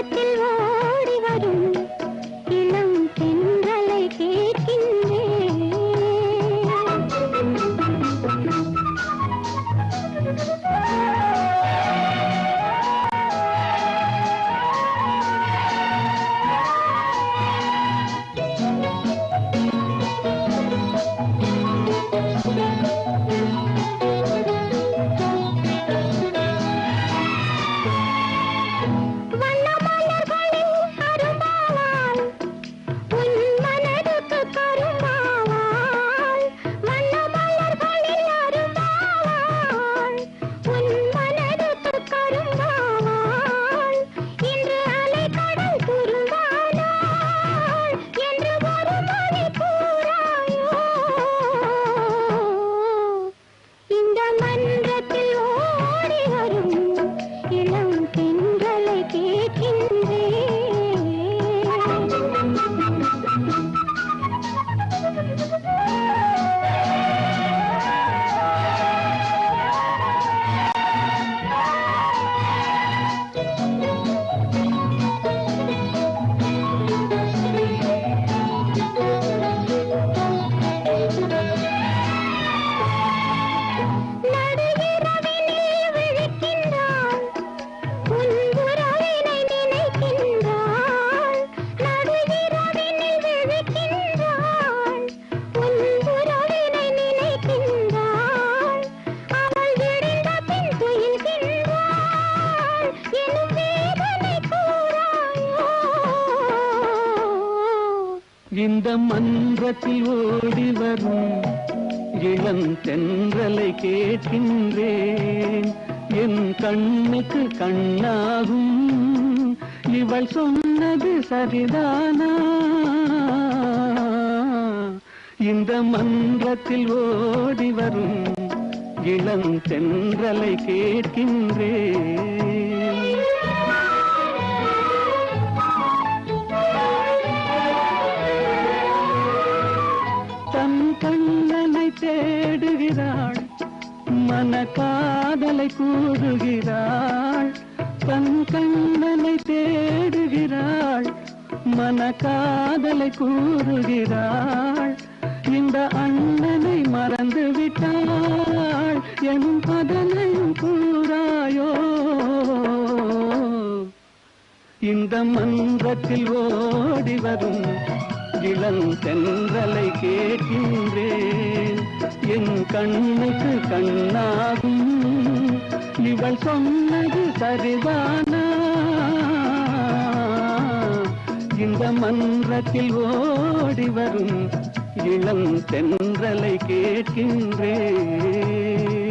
காற்றில் ஓடி வரும் இளம் பெண்களை கேட்கின்றேன் இந்த மன்றத்தில் ஓடி வரும் இளம் தென்றலை கேட்கின்றேன். என் கண்ணுக்கு கண்ணாகும். இவள் சொன்னது சரிதானா? இந்த மன்றத்தில் ஓடி வரும் இளம் தென்றலை கேட்கின்றேன். கண்ணனை தேடுகிறாள் மன காதலை கூறுகிறாள் தன் கண்ணனை தேடுகிறாள் மன காதலை கூறுகிறாள். இந்த அண்ணனை மறந்து விட்டாள் எனும் அதனை கூறாயோ? இந்த மன்றத்தில் ஓடி வரும் இளம் தென்றலை கேட்கின்றேன் என் கண்ணுக்கு கண்ணாகும். இவள் சொன்னது சரிதானா? இந்த மன்றத்தில் ஓடி வரும் இளம் தென்றலை கேட்கின்றேன்.